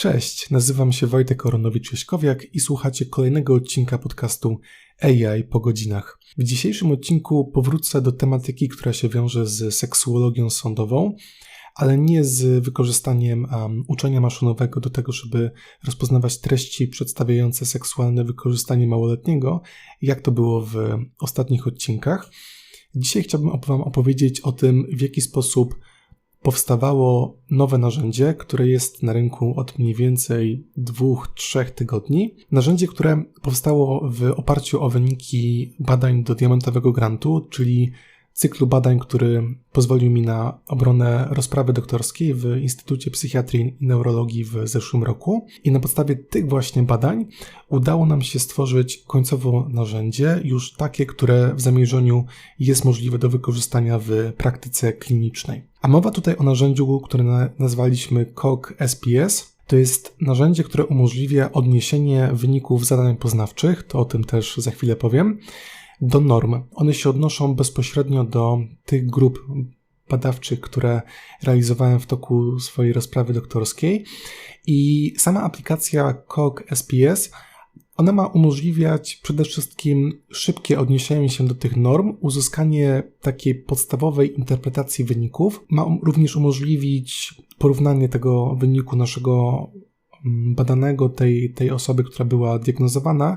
Cześć, nazywam się Wojtek Oronowicz-Jaśkowiak i słuchacie kolejnego odcinka podcastu AI po godzinach. W dzisiejszym odcinku powrócę do tematyki, która się wiąże z seksuologią sądową, ale nie z wykorzystaniem um, uczenia maszynowego do tego, żeby rozpoznawać treści przedstawiające seksualne wykorzystanie małoletniego, jak to było w ostatnich odcinkach. Dzisiaj chciałbym Wam opowiedzieć o tym, w jaki sposób powstawało nowe narzędzie, które jest na rynku od mniej więcej dwóch, trzech tygodni. Narzędzie, które powstało w oparciu o wyniki badań do diamentowego grantu, czyli cyklu badań, który pozwolił mi na obronę rozprawy doktorskiej w Instytucie Psychiatrii i Neurologii w zeszłym roku. I na podstawie tych właśnie badań udało nam się stworzyć końcowo narzędzie, już takie, które w zamierzeniu jest możliwe do wykorzystania w praktyce klinicznej. A mowa tutaj o narzędziu, które nazwaliśmy COG SPS. To jest narzędzie, które umożliwia odniesienie wyników zadań poznawczych, to o tym też za chwilę powiem, do norm. One się odnoszą bezpośrednio do tych grup badawczych, które realizowałem w toku swojej rozprawy doktorskiej. I sama aplikacja COG SPS ona ma umożliwiać przede wszystkim szybkie odniesienie się do tych norm, uzyskanie takiej podstawowej interpretacji wyników. Ma również umożliwić porównanie tego wyniku naszego mm, badanego, tej, tej osoby, która była diagnozowana,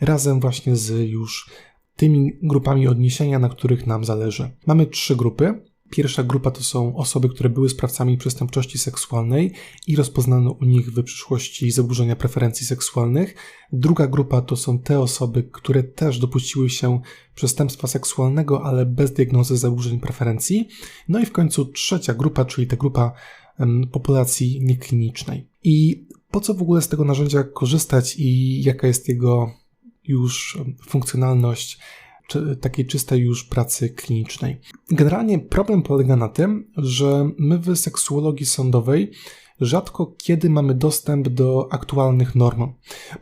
razem właśnie z już tymi grupami odniesienia, na których nam zależy. Mamy trzy grupy. Pierwsza grupa to są osoby, które były sprawcami przestępczości seksualnej i rozpoznano u nich w przyszłości zaburzenia preferencji seksualnych. Druga grupa to są te osoby, które też dopuściły się przestępstwa seksualnego, ale bez diagnozy zaburzeń preferencji. No i w końcu trzecia grupa, czyli ta grupa populacji nieklinicznej. I po co w ogóle z tego narzędzia korzystać i jaka jest jego już funkcjonalność takiej czystej już pracy klinicznej. Generalnie problem polega na tym, że my w seksuologii sądowej rzadko kiedy mamy dostęp do aktualnych norm.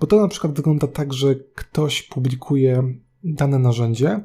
Bo to na przykład wygląda tak, że ktoś publikuje dane narzędzie,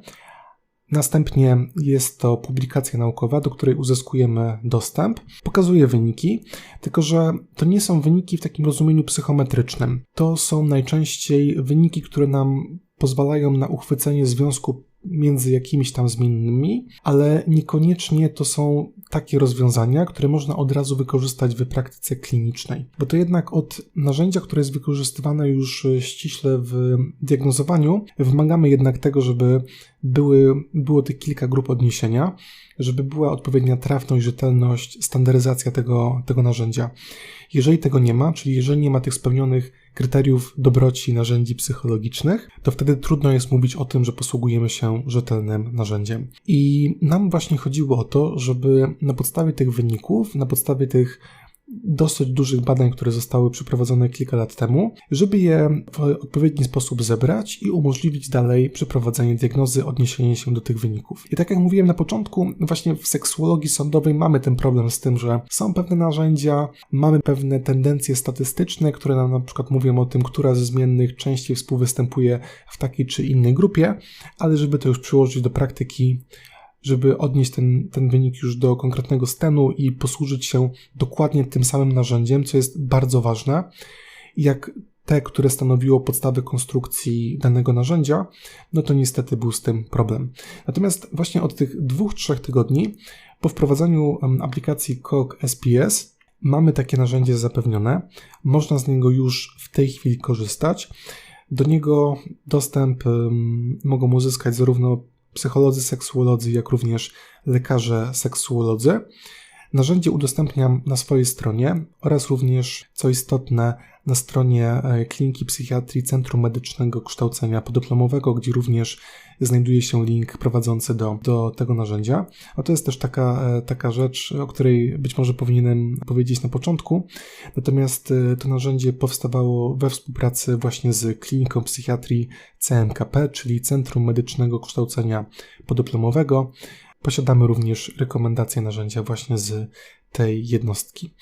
Następnie jest to publikacja naukowa, do której uzyskujemy dostęp. Pokazuje wyniki, tylko że to nie są wyniki w takim rozumieniu psychometrycznym. To są najczęściej wyniki, które nam pozwalają na uchwycenie związku między jakimiś tam zmiennymi, ale niekoniecznie to są takie rozwiązania, które można od razu wykorzystać w praktyce klinicznej. Bo to jednak od narzędzia, które jest wykorzystywane już ściśle w diagnozowaniu, wymagamy jednak tego, żeby były, było tych kilka grup odniesienia, żeby była odpowiednia trafność, rzetelność, standaryzacja tego, tego narzędzia. Jeżeli tego nie ma, czyli jeżeli nie ma tych spełnionych kryteriów dobroci narzędzi psychologicznych, to wtedy trudno jest mówić o tym, że posługujemy się rzetelnym narzędziem. I nam właśnie chodziło o to, żeby na podstawie tych wyników, na podstawie tych dosyć dużych badań, które zostały przeprowadzone kilka lat temu, żeby je w odpowiedni sposób zebrać i umożliwić dalej przeprowadzenie diagnozy, odniesienie się do tych wyników. I tak jak mówiłem na początku, właśnie w seksuologii sądowej mamy ten problem z tym, że są pewne narzędzia, mamy pewne tendencje statystyczne, które nam na przykład mówią o tym, która ze zmiennych częściej współwystępuje w takiej czy innej grupie, ale żeby to już przyłożyć do praktyki, żeby odnieść ten, ten wynik już do konkretnego stanu i posłużyć się dokładnie tym samym narzędziem, co jest bardzo ważne. Jak te, które stanowiło podstawę konstrukcji danego narzędzia, no to niestety był z tym problem. Natomiast właśnie od tych dwóch, trzech tygodni po wprowadzeniu aplikacji COG SPS mamy takie narzędzie zapewnione. Można z niego już w tej chwili korzystać. Do niego dostęp mogą uzyskać zarówno psycholodzy seksuolodzy, jak również lekarze seksuolodzy. Narzędzie udostępniam na swojej stronie oraz również, co istotne, na stronie e, Kliniki Psychiatrii Centrum Medycznego Kształcenia Podyplomowego, gdzie również znajduje się link prowadzący do, do tego narzędzia. A to jest też taka, e, taka rzecz, o której być może powinienem powiedzieć na początku. Natomiast e, to narzędzie powstawało we współpracy właśnie z Kliniką Psychiatrii CMKP, czyli Centrum Medycznego Kształcenia Podyplomowego. Posiadamy również rekomendacje narzędzia właśnie z tej jednostki.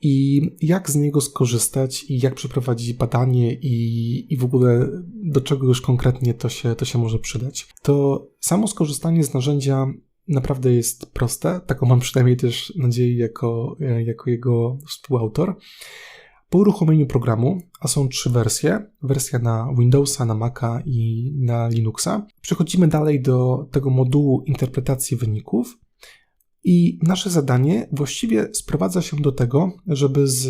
I jak z niego skorzystać, i jak przeprowadzić badanie, i, i w ogóle do czego już konkretnie to się, to się może przydać. To samo skorzystanie z narzędzia naprawdę jest proste. Taką mam przynajmniej też nadzieję jako, jako jego współautor Po uruchomieniu programu, a są trzy wersje, wersja na Windowsa, na Maca i na Linuxa, przechodzimy dalej do tego modułu interpretacji wyników i nasze zadanie właściwie sprowadza się do tego, żeby z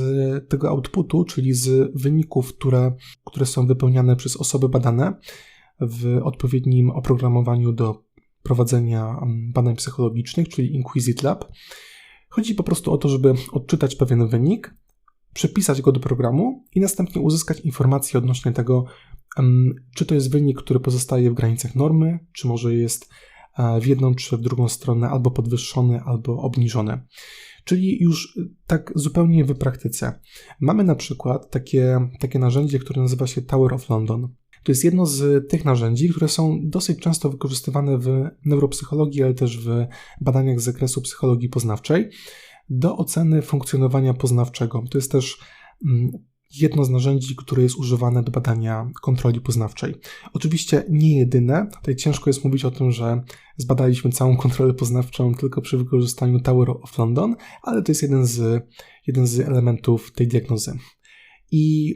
tego outputu, czyli z wyników, które, które są wypełniane przez osoby badane w odpowiednim oprogramowaniu do prowadzenia mm, badań psychologicznych, czyli Inquisit Lab, chodzi po prostu o to, żeby odczytać pewien wynik, przepisać go do programu i następnie uzyskać informacje odnośnie tego, czy to jest wynik, który pozostaje w granicach normy, czy może jest e, w jedną czy w drugą stronę albo podwyższony, albo obniżony. Czyli już tak zupełnie w praktyce. Mamy na przykład takie, takie narzędzie, które nazywa się Tower of London. To jest jedno z tych narzędzi, które są dosyć często wykorzystywane w neuropsychologii, ale też w badaniach z zakresu psychologii poznawczej do oceny funkcjonowania poznawczego. To jest też mm, jedno z narzędzi, które jest używane do badania kontroli poznawczej. Oczywiście nie jedyne, tutaj ciężko jest mówić o tym, że zbadaliśmy całą kontrolę poznawczą tylko przy wykorzystaniu Tower of London, ale to jest jeden z, jeden z elementów tej diagnozy. I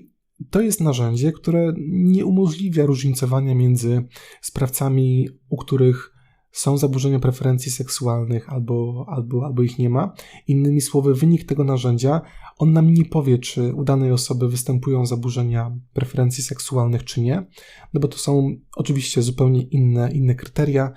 to jest narzędzie, które nie umożliwia różnicowania między sprawcami, u których są zaburzenia preferencji seksualnych albo, albo, albo ich nie ma. Innymi słowy, wynik tego narzędzia, on nam nie powie, czy u danej osoby występują zaburzenia preferencji seksualnych, czy nie, no bo to są oczywiście zupełnie inne, inne kryteria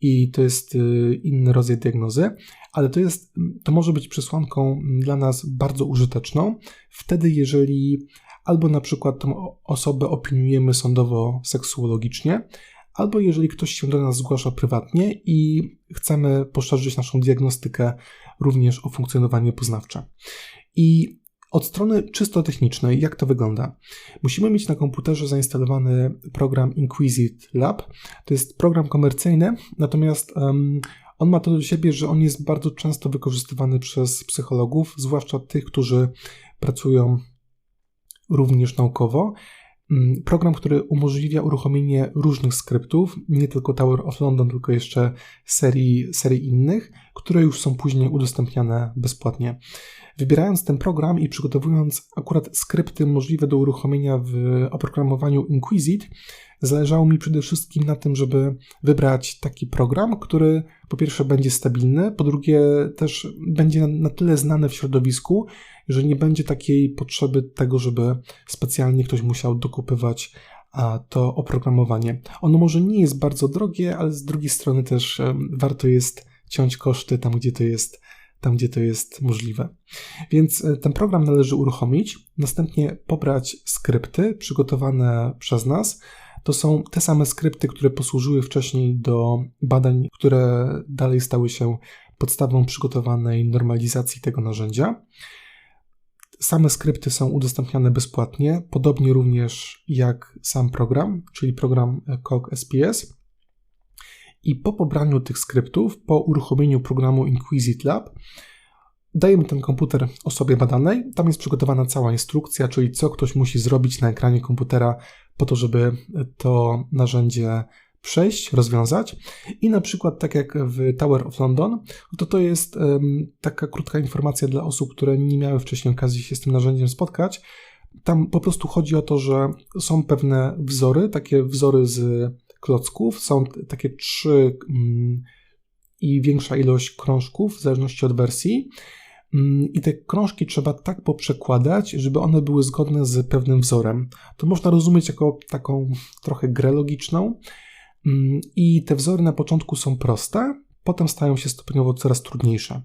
i to jest y, inny rodzaj diagnozy, ale to jest, to może być przesłanką dla nas bardzo użyteczną wtedy, jeżeli albo na przykład tą osobę opiniujemy sądowo-seksuologicznie, albo jeżeli ktoś się do nas zgłasza prywatnie i chcemy poszerzyć naszą diagnostykę również o funkcjonowanie poznawcze. I od strony czysto technicznej, jak to wygląda? Musimy mieć na komputerze zainstalowany program Inquisit Lab. To jest program komercyjny, natomiast um, on ma to do siebie, że on jest bardzo często wykorzystywany przez psychologów, zwłaszcza tych, którzy pracują również naukowo. Mm, program, który umożliwia uruchomienie różnych skryptów, nie tylko Tower of London, tylko jeszcze serii, serii innych, które już są później udostępniane bezpłatnie. Wybierając ten program i przygotowując akurat skrypty możliwe do uruchomienia w oprogramowaniu Inquisit, zależało mi przede wszystkim na tym, żeby wybrać taki program, który po pierwsze będzie stabilny, po drugie też będzie na tyle znany w środowisku, że nie będzie takiej potrzeby tego, żeby specjalnie ktoś musiał dokupywać to oprogramowanie. Ono może nie jest bardzo drogie, ale z drugiej strony też warto jest ciąć koszty tam, gdzie to jest tam gdzie to jest możliwe. Więc e, ten program należy uruchomić, następnie pobrać skrypty przygotowane przez nas. To są te same skrypty, które posłużyły wcześniej do badań, które dalej stały się podstawą przygotowanej normalizacji tego narzędzia. Same skrypty są udostępniane bezpłatnie, podobnie również jak sam program, czyli program COG SPS. I po pobraniu tych skryptów, po uruchomieniu programu Inquisit Lab, dajemy ten komputer osobie badanej. Tam jest przygotowana cała instrukcja, czyli co ktoś musi zrobić na ekranie komputera po to, żeby to narzędzie przejść, rozwiązać. I na przykład, tak jak w Tower of London, to to jest um, taka krótka informacja dla osób, które nie miały wcześniej okazji się z tym narzędziem spotkać. Tam po prostu chodzi o to, że są pewne wzory, takie wzory z klocków, są takie trzy um, i większa ilość krążków w zależności od wersji. Mm, I te krążki trzeba tak poprzekładać, żeby one były zgodne z pewnym wzorem. To można rozumieć jako taką trochę grę logiczną, Mm, I te wzory na początku są proste, potem stają się stopniowo coraz trudniejsze.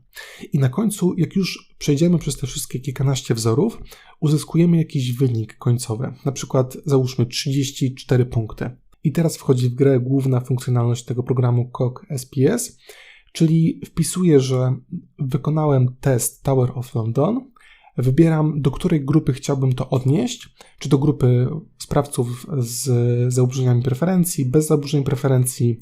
I na końcu, jak już przejdziemy przez te wszystkie kilkanaście wzorów, uzyskujemy jakiś wynik końcowy, na przykład załóżmy 34 punkty. I teraz wchodzi w grę główna funkcjonalność tego programu COG SPS, czyli wpisuję, że wykonałem test Tower of London, wybieram, do której grupy chciałbym to odnieść, czy do grupy sprawców z zaburzeniami preferencji, bez zaburzeń preferencji,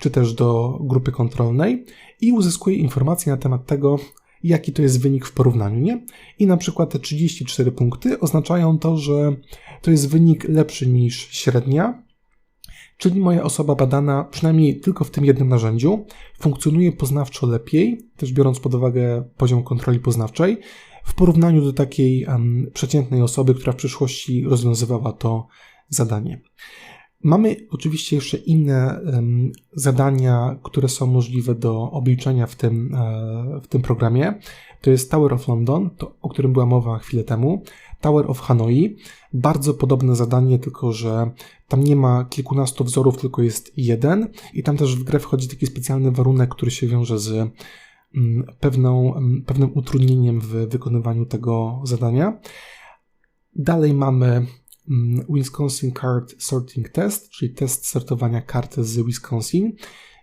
czy też do grupy kontrolnej. I uzyskuję informacje na temat tego, jaki to jest wynik w porównaniu, nie? I na przykład te 34 punkty oznaczają to, że to jest wynik lepszy niż średnia, czyli moja osoba badana, przynajmniej tylko w tym jednym narzędziu, funkcjonuje poznawczo lepiej, też biorąc pod uwagę poziom kontroli poznawczej, w porównaniu do takiej um, przeciętnej osoby, która w przyszłości rozwiązywała to zadanie. Mamy oczywiście jeszcze inne um, zadania, które są możliwe do obliczenia w tym, e, w tym programie. To jest Tower of London, to, o którym była mowa chwilę temu. Tower of Hanoi. Bardzo podobne zadanie, tylko że tam nie ma kilkunastu wzorów, tylko jest jeden. I tam też w grę wchodzi taki specjalny warunek, który się wiąże z mm, pewną, mm, pewnym utrudnieniem w wykonywaniu tego zadania. Dalej mamy Mm, Wisconsin Card Sorting Test, czyli test sortowania kart z Wisconsin,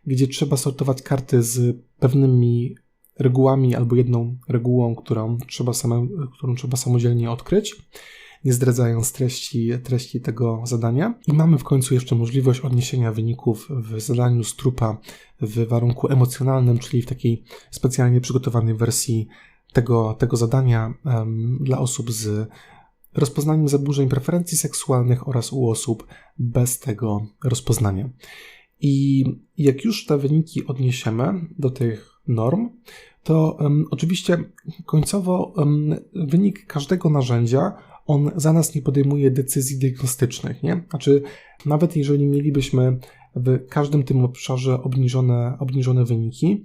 gdzie trzeba sortować karty z pewnymi regułami albo jedną regułą, którą trzeba, same, którą trzeba samodzielnie odkryć, nie zdradzając treści, treści tego zadania. I mamy w końcu jeszcze możliwość odniesienia wyników w zadaniu z trupa w warunku emocjonalnym, czyli w takiej specjalnie przygotowanej wersji tego, tego zadania um, dla osób z rozpoznaniem zaburzeń preferencji seksualnych oraz u osób bez tego rozpoznania. I jak już te wyniki odniesiemy do tych norm, to um, oczywiście końcowo um, wynik każdego narzędzia on za nas nie podejmuje decyzji diagnostycznych, nie? Znaczy, nawet jeżeli mielibyśmy w każdym tym obszarze obniżone, obniżone wyniki,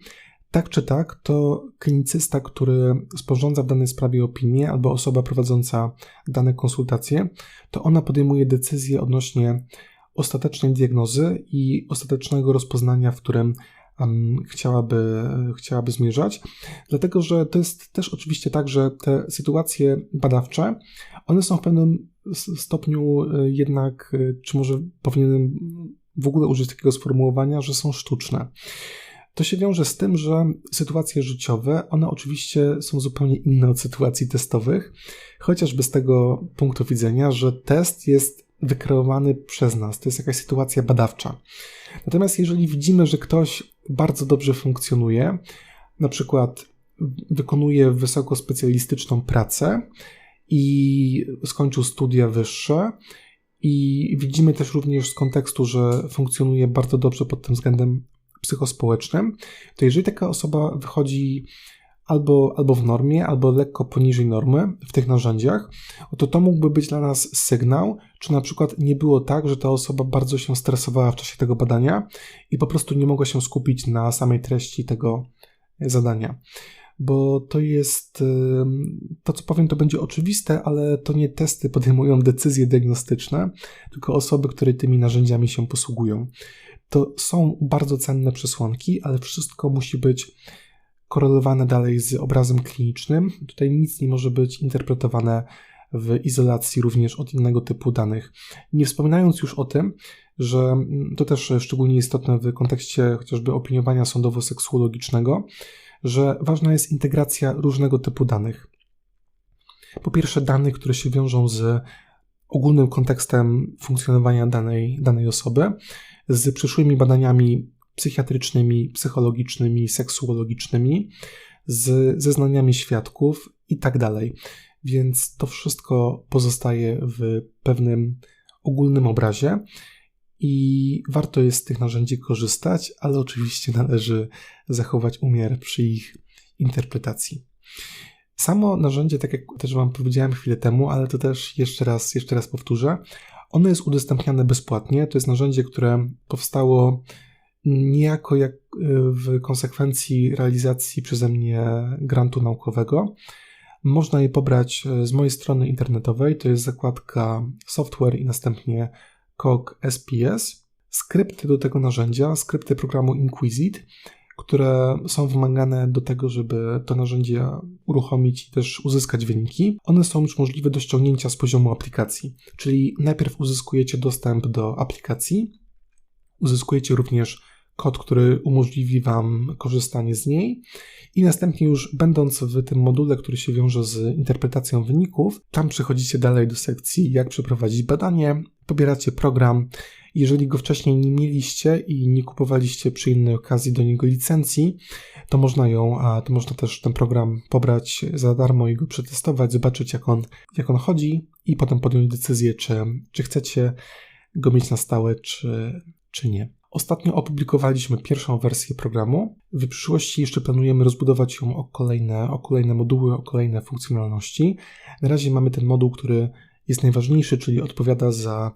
tak czy tak, to klinicysta, który sporządza w danej sprawie opinię, albo osoba prowadząca dane konsultacje, to ona podejmuje decyzję odnośnie ostatecznej diagnozy i ostatecznego rozpoznania, w którym chciałaby, chciałaby zmierzać. Dlatego, że to jest też oczywiście tak, że te sytuacje badawcze, one są w pewnym stopniu e, jednak, e, czy może powinienem w ogóle użyć takiego sformułowania, że są sztuczne. To się wiąże z tym, że sytuacje życiowe, one oczywiście są zupełnie inne od sytuacji testowych, chociażby z tego punktu widzenia, że test jest wykreowany przez nas, to jest jakaś sytuacja badawcza. Natomiast jeżeli widzimy, że ktoś bardzo dobrze funkcjonuje, na przykład wykonuje wysoko specjalistyczną pracę i skończył studia wyższe, i widzimy też również z kontekstu, że funkcjonuje bardzo dobrze pod tym względem psychospołecznym, to jeżeli taka osoba wychodzi albo, albo w normie, albo lekko poniżej normy w tych narzędziach, to to mógłby być dla nas sygnał, czy na przykład nie było tak, że ta osoba bardzo się stresowała w czasie tego badania i po prostu nie mogła się skupić na samej treści tego zadania. Bo to jest, to co powiem, to będzie oczywiste, ale to nie testy podejmują decyzje diagnostyczne, tylko osoby, które tymi narzędziami się posługują. To są bardzo cenne przesłanki, ale wszystko musi być korelowane dalej z obrazem klinicznym. Tutaj nic nie może być interpretowane w izolacji również od innego typu danych. Nie wspominając już o tym, że to też szczególnie istotne w kontekście chociażby opiniowania sądowo-seksuologicznego, że ważna jest integracja różnego typu danych. Po pierwsze, danych, które się wiążą z ogólnym kontekstem funkcjonowania danej, danej osoby, z przyszłymi badaniami psychiatrycznymi, psychologicznymi, seksuologicznymi, z zeznaniami świadków i tak dalej. Więc to wszystko pozostaje w pewnym ogólnym obrazie i warto jest z tych narzędzi korzystać, ale oczywiście należy zachować umiar przy ich interpretacji. Samo narzędzie, tak jak też Wam powiedziałem chwilę temu, ale to też jeszcze raz, jeszcze raz powtórzę, ono jest udostępniane bezpłatnie. To jest narzędzie, które powstało niejako jak y, w konsekwencji realizacji przeze mnie grantu naukowego. Można je pobrać y, z mojej strony internetowej, to jest zakładka software i następnie COG SPS. Skrypty do tego narzędzia, skrypty programu Inquisit które są wymagane do tego, żeby to narzędzie uruchomić i też uzyskać wyniki, one są już możliwe do ściągnięcia z poziomu aplikacji. Czyli najpierw uzyskujecie dostęp do aplikacji, uzyskujecie również kod, który umożliwi Wam korzystanie z niej. I następnie już będąc w tym module, który się wiąże z interpretacją wyników, tam przechodzicie dalej do sekcji jak przeprowadzić badanie, pobieracie program, jeżeli go wcześniej nie mieliście i nie kupowaliście przy innej okazji do niego licencji, to można ją, a to można też ten program pobrać za darmo i go przetestować, zobaczyć jak on, jak on chodzi i potem podjąć decyzję, czy, czy chcecie go mieć na stałe, czy, czy nie. Ostatnio opublikowaliśmy pierwszą wersję programu. W przyszłości jeszcze planujemy rozbudować ją o kolejne, o kolejne moduły, o kolejne funkcjonalności. Na razie mamy ten moduł, który jest najważniejszy, czyli odpowiada za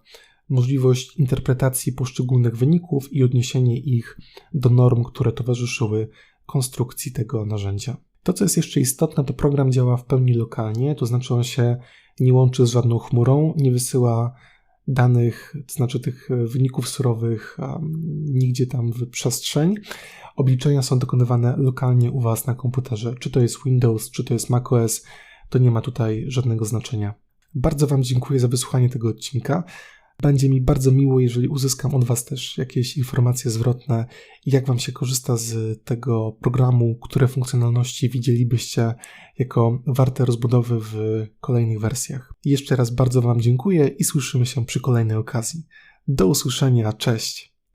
możliwość interpretacji poszczególnych wyników i odniesienie ich do norm, które towarzyszyły konstrukcji tego narzędzia. To, co jest jeszcze istotne, to program działa w pełni lokalnie, to znaczy on się nie łączy z żadną chmurą, nie wysyła danych, to znaczy tych wyników surowych nigdzie tam w przestrzeń. Obliczenia są dokonywane lokalnie u Was na komputerze. Czy to jest Windows, czy to jest macOS, to nie ma tutaj żadnego znaczenia. Bardzo Wam dziękuję za wysłuchanie tego odcinka. Będzie mi bardzo miło, jeżeli uzyskam od Was też jakieś informacje zwrotne, jak Wam się korzysta z tego programu, które funkcjonalności widzielibyście jako warte rozbudowy w kolejnych wersjach. Jeszcze raz bardzo Wam dziękuję i słyszymy się przy kolejnej okazji. Do usłyszenia, cześć!